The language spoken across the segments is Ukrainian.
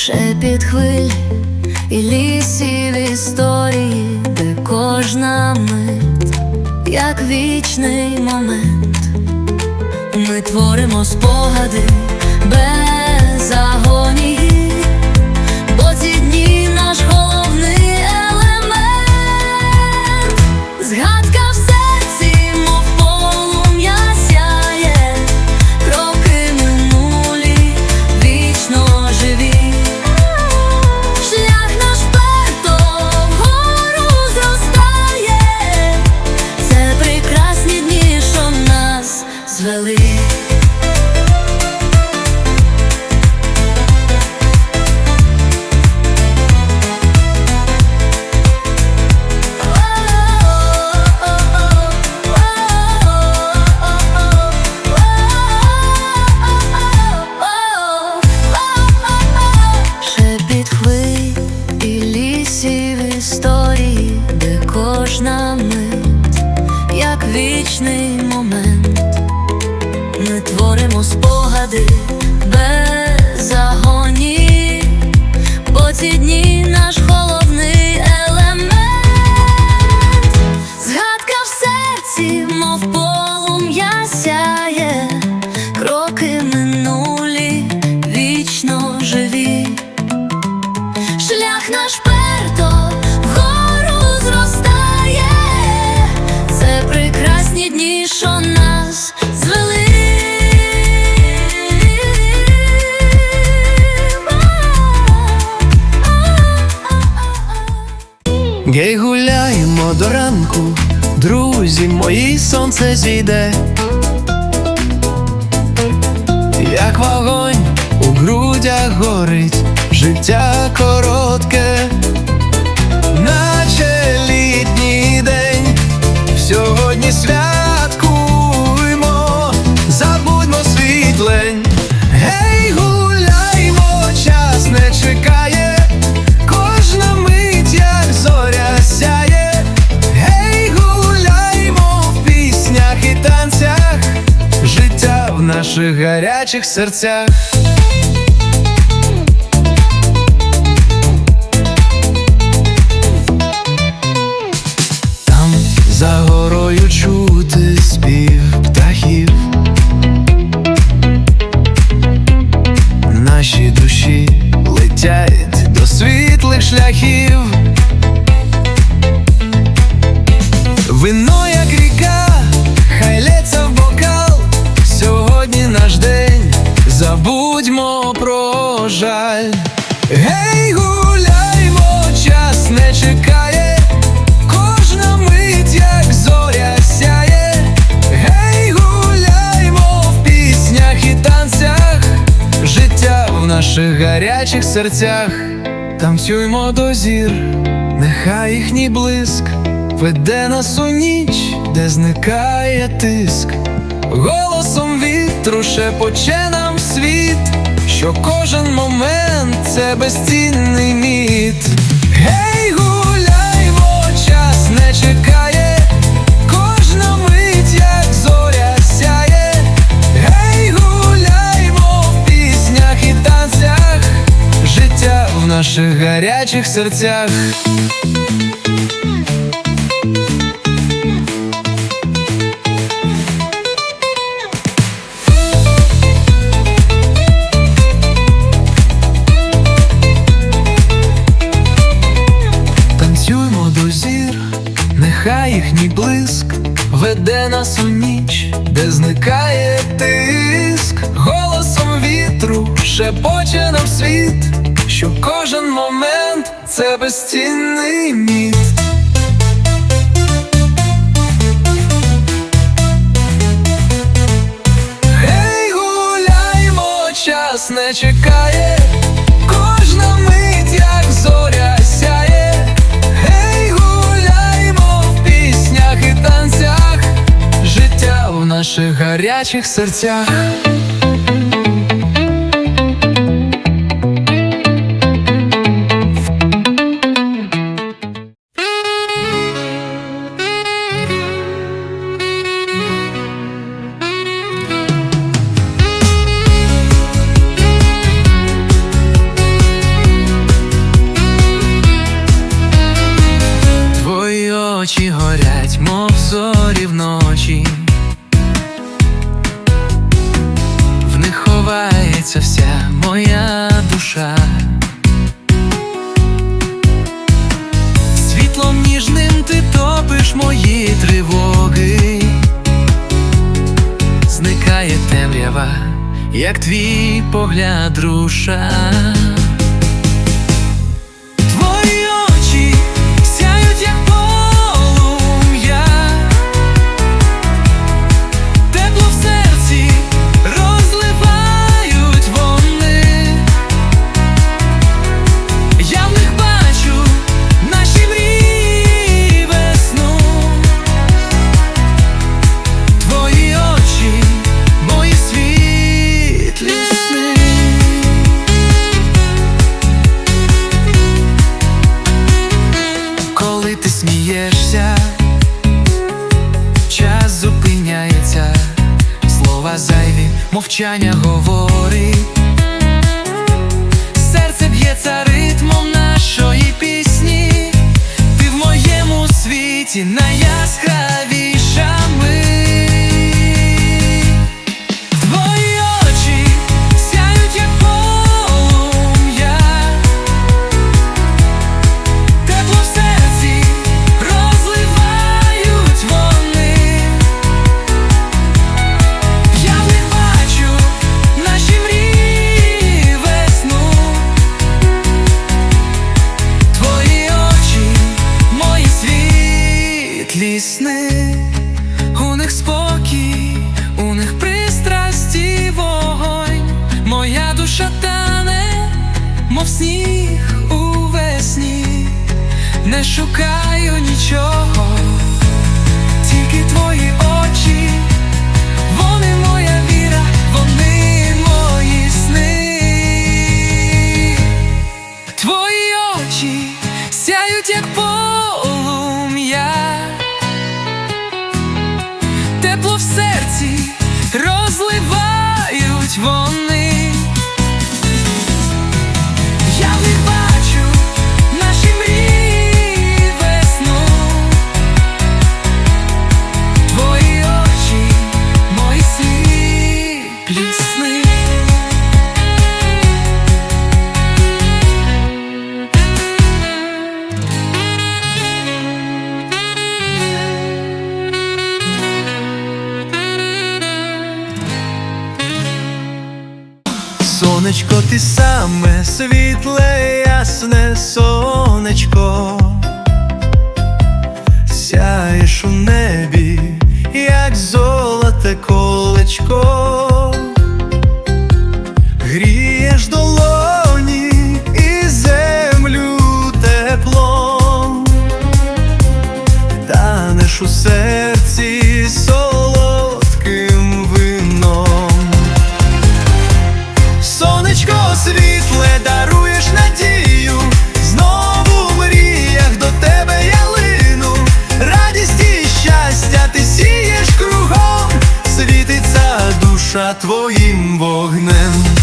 шепіт хвиль і лісів історії, де кожна мить, як вічний момент, ми творимо спогади без агонії, бо ці дні наш головний. моїй сонце зійде, як вогонь у грудях горить. наших гарячих серцях. наших гарячих серцях танцюймо до зір, нехай їхній блиск веде нас у ніч, де зникає тиск, голосом вітру шепоче нам світ, що кожен момент це безцінний міт. наших гарячих серцях. Танцюймо до зір, нехай їхній блиск веде нас у ніч, де зникає тиск, голосом вітру шепоче нам світ що кожен момент це безцінний міт! Гей, гуляймо, час не чекає, кожна мить, як зоря сяє. Гей, гуляймо в піснях і танцях, життя в наших гарячих серцях. 山。мовчання. не шукаю нічого, тільки твої очі. Сонечко, ти саме світле, ясне сонечко, сяєш у небі, як золоте колечко. душа твоїм вогнем.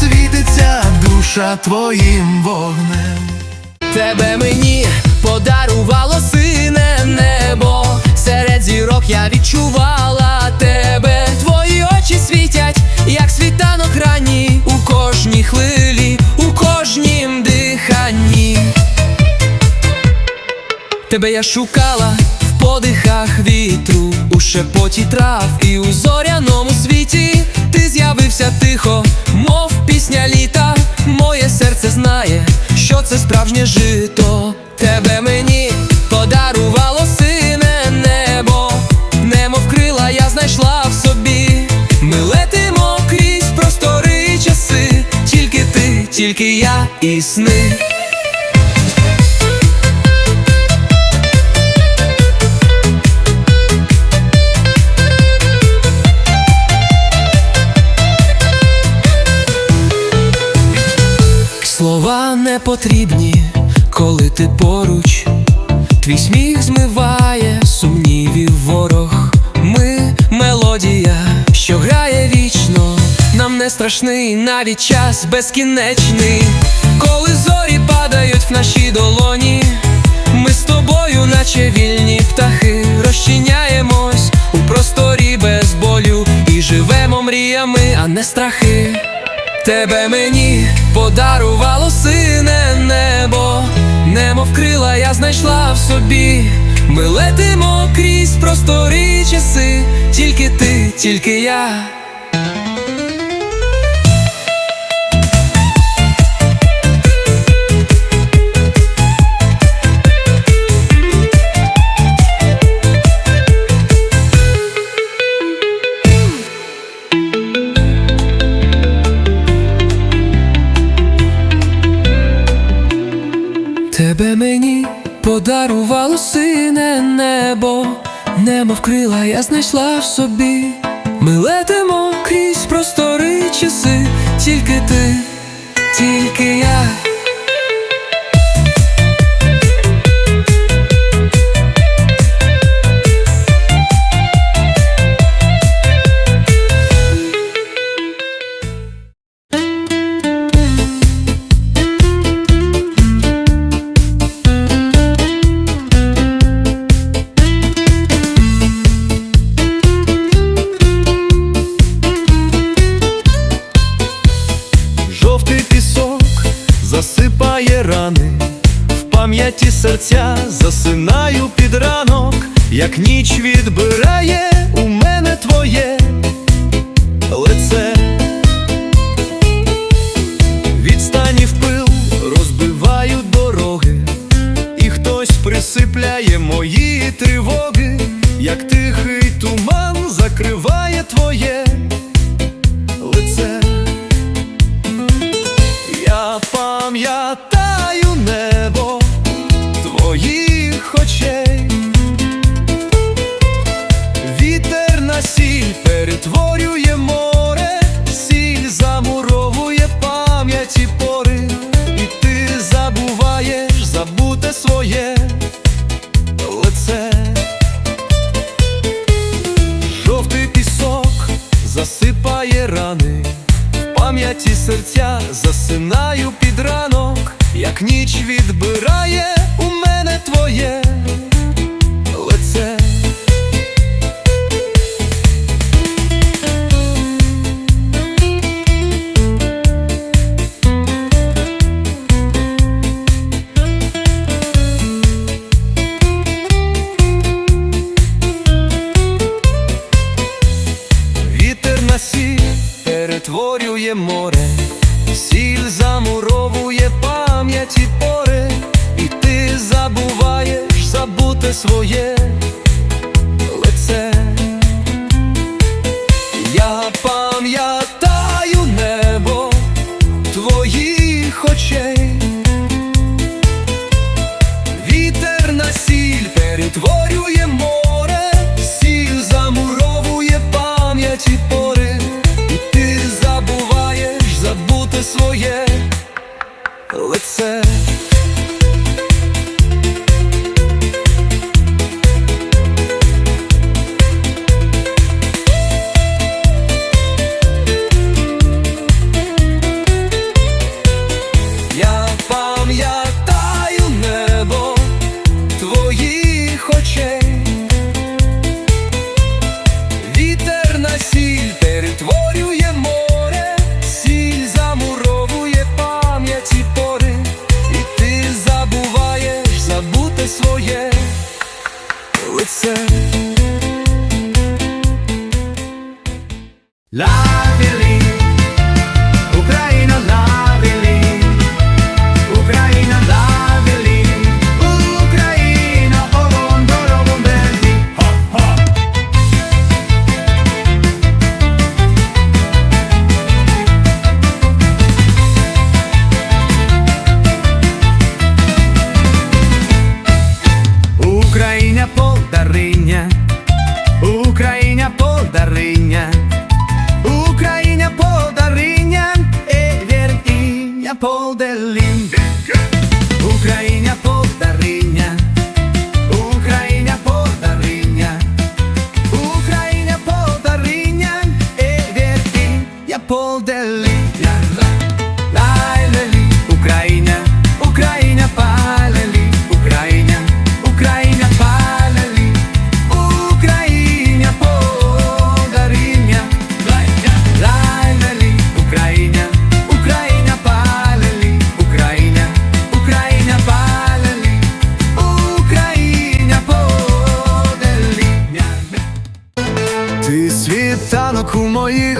Світиться душа твоїм вогнем. Тебе мені подарувало сине небо. Серед зірок я відчувала тебе. Твої очі світять, як світанок ранній у кожній хвилі, у кожнім диханні. Тебе я шукала в подихах вітру, у шепоті трав і у зоряному світі. Ти з'явився тихо, мов пісня літа. Моє серце знає, що це справжнє жито. Тебе мені тільки я і сни. Слова не потрібні, коли ти поруч, твій сміх не страшний навіть час безкінечний. Коли зорі падають в наші долоні, ми з тобою, наче вільні птахи, розчиняємось у просторі без болю і живемо мріями, а не страхи. Тебе мені подарувало сине небо, немов крила я знайшла в собі. Ми летимо крізь простори й часи, тільки ти, тільки я. Тебе мені подарувало сине небо, немов крила я знайшла в собі. Ми летимо крізь простори часи, тільки ти, тільки я. Засипає рани, в пам'яті серця засинаю під ранок, як ніч відбирає у мене твоє лице. Відстані в пил розбивають дороги, і хтось присипляє мої тривоги, як тихий туман закриває твоє своє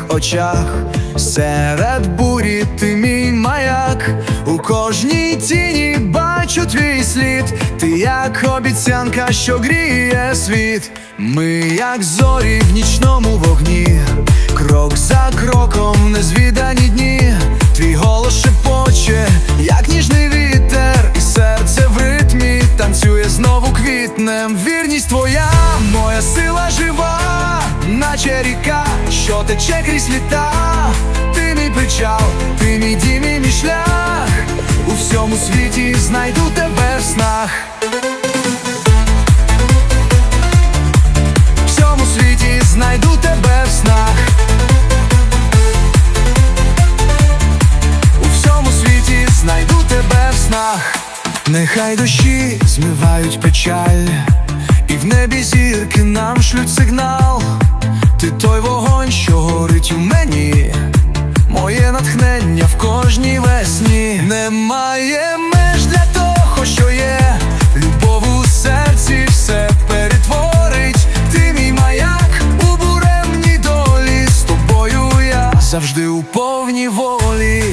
моїх очах, серед бурі ти мій маяк, у кожній тіні бачу твій слід, ти як обіцянка, що гріє світ. Ми, як зорі в нічному вогні, крок за кроком, незвідані дні, твій голос шепоче, як ніжний вітер, і серце в ритмі танцює знову квітнем. Вірність твоя, моя сила жива, наче ріка, що тече крізь літа. Ти мій причал, ти мій дім і мій шлях. У всьому світі знайду тебе в снах. Всьому світі знайду тебе. У всьому світі знайду тебе. Нехай дощі змивають печаль, і в небі зірки нам шлють сигнал. Ти той вогонь, що горить у мені, моє натхнення в кожній весні. Немає меж для того, що є. Завжди у повній волі.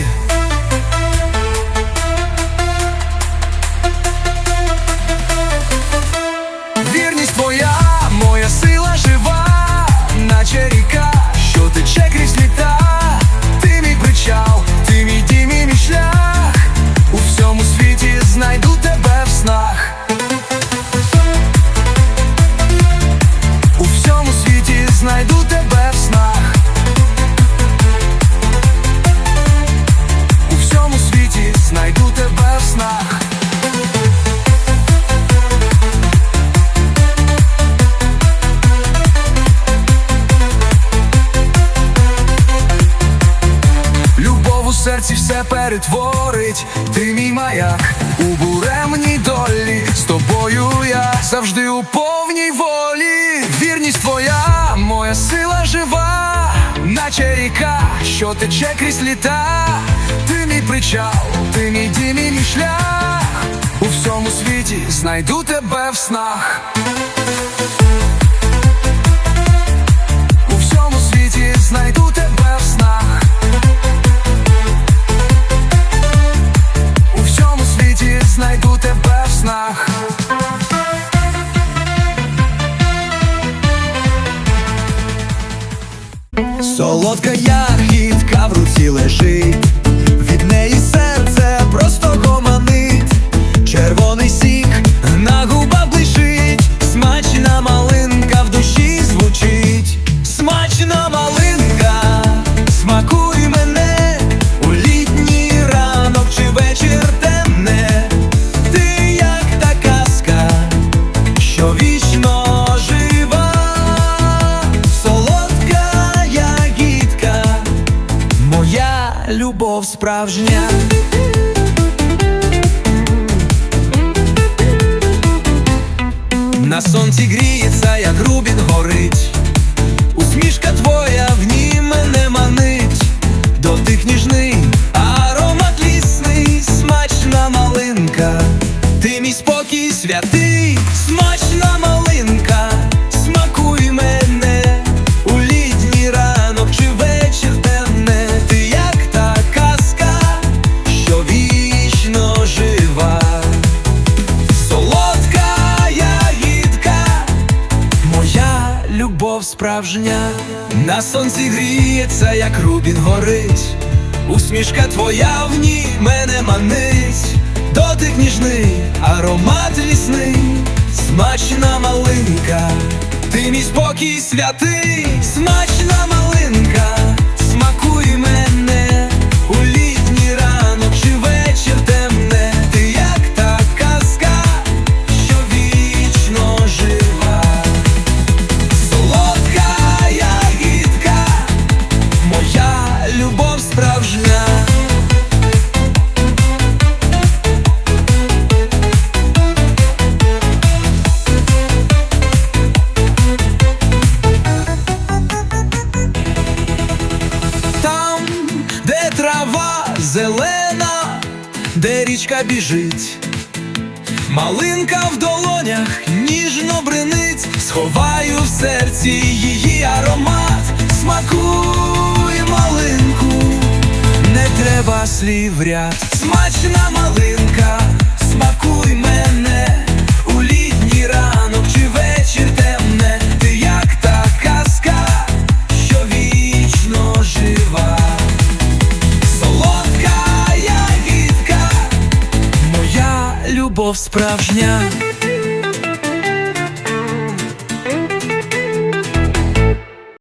Тече крізь літа. Ти мій причал, ти мій дім мій шлях. У всьому світі знайду тебе в снах. У всьому світі знайду тебе в снах. У всьому світі знайду тебе в снах. Солодка руці лежить, справжня. Любов справжня, на сонці гріється, як рубін горить, усмішка твоя в ній мене манить, дотик ніжний, аромат лісний, смачна малинка, ти мій спокій святий, смачна малинка, річка біжить. Малинка в долонях ніжно бринить, сховаю в серці її аромат, смакуй малинку, не треба слів ряд, смачна малинка, смакуй мене любов справжня.